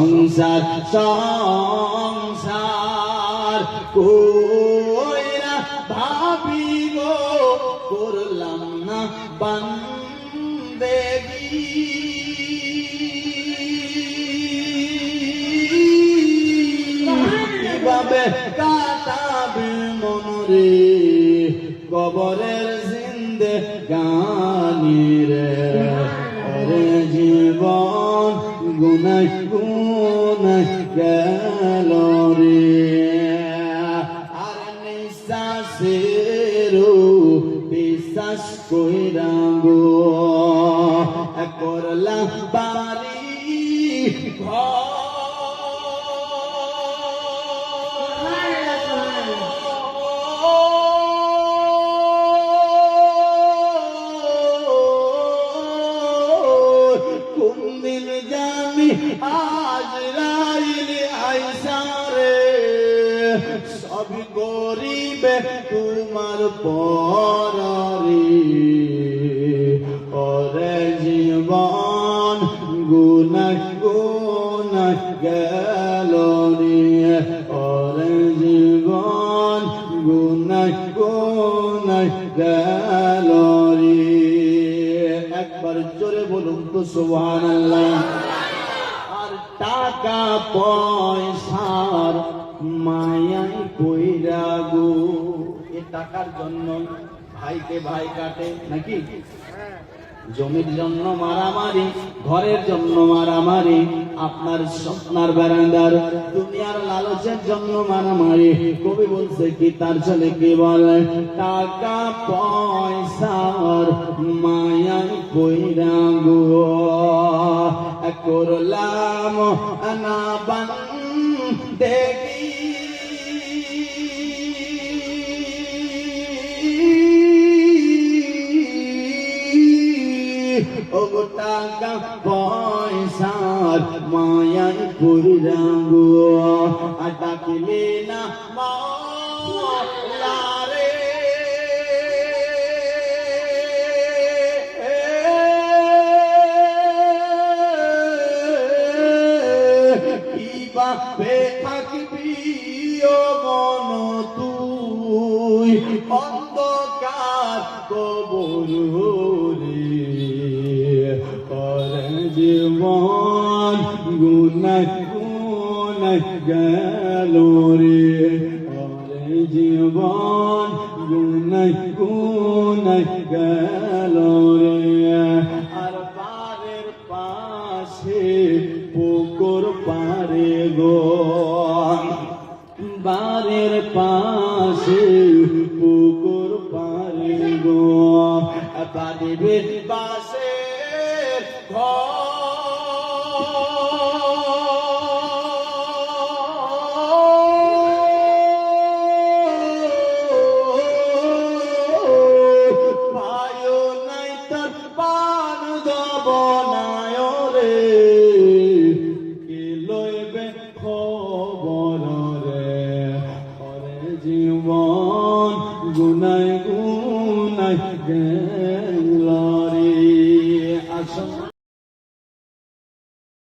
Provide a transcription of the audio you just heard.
সংসার সংসার কইরা ভাবি গো করলাম না বান্দেগি। কীভাবে কাটাবে মনরে কবরের জিন্দে গানিরে ওরে জীবন গুনাই গুনাই গেল রে। আর নিশ্বাসেরও বিশ্বাস কইরা গো। করলাম বাড়ি জানি আজ রাইলে আইসারে সব গরিবে তোমার পরারে। ওরে জীবন গুনা গুনা গেল নিয়ে ওরে জীবন গুনা গুনা গেল একবার জোরে বলুন তো, সুবহানাল্লাহ। টাকা পয়সার মায়াই কইরা গো। এ টাকার জন্য ভাইকে ভাই কাটে, নাকি? জমির জন্য মারামারি, ঘরের জন্য মারামারি, আপনার স্বপ্নার বেড়ান্দার দুনিয়ার লালচের জন্য মারামারি। কবি বলছে কি, তার ছেলে কি বলে? টাকা পয়সার কইরা গো। করলাম না বান দেখি ও টাকা পয়সার মায়ার পুরাঙ্গো ডাকলে না মাওলা কীভাবে থাকবি মন তুই। অন্ধকার কবর রে করে জীবন গুনা গুনা গেল রে। করে জীবন গুনা গুনা বারের পাশে পুকুর পারে গো। বাড়ির পাশে নাই গুনাই গুনাই গেল রে আসন্ন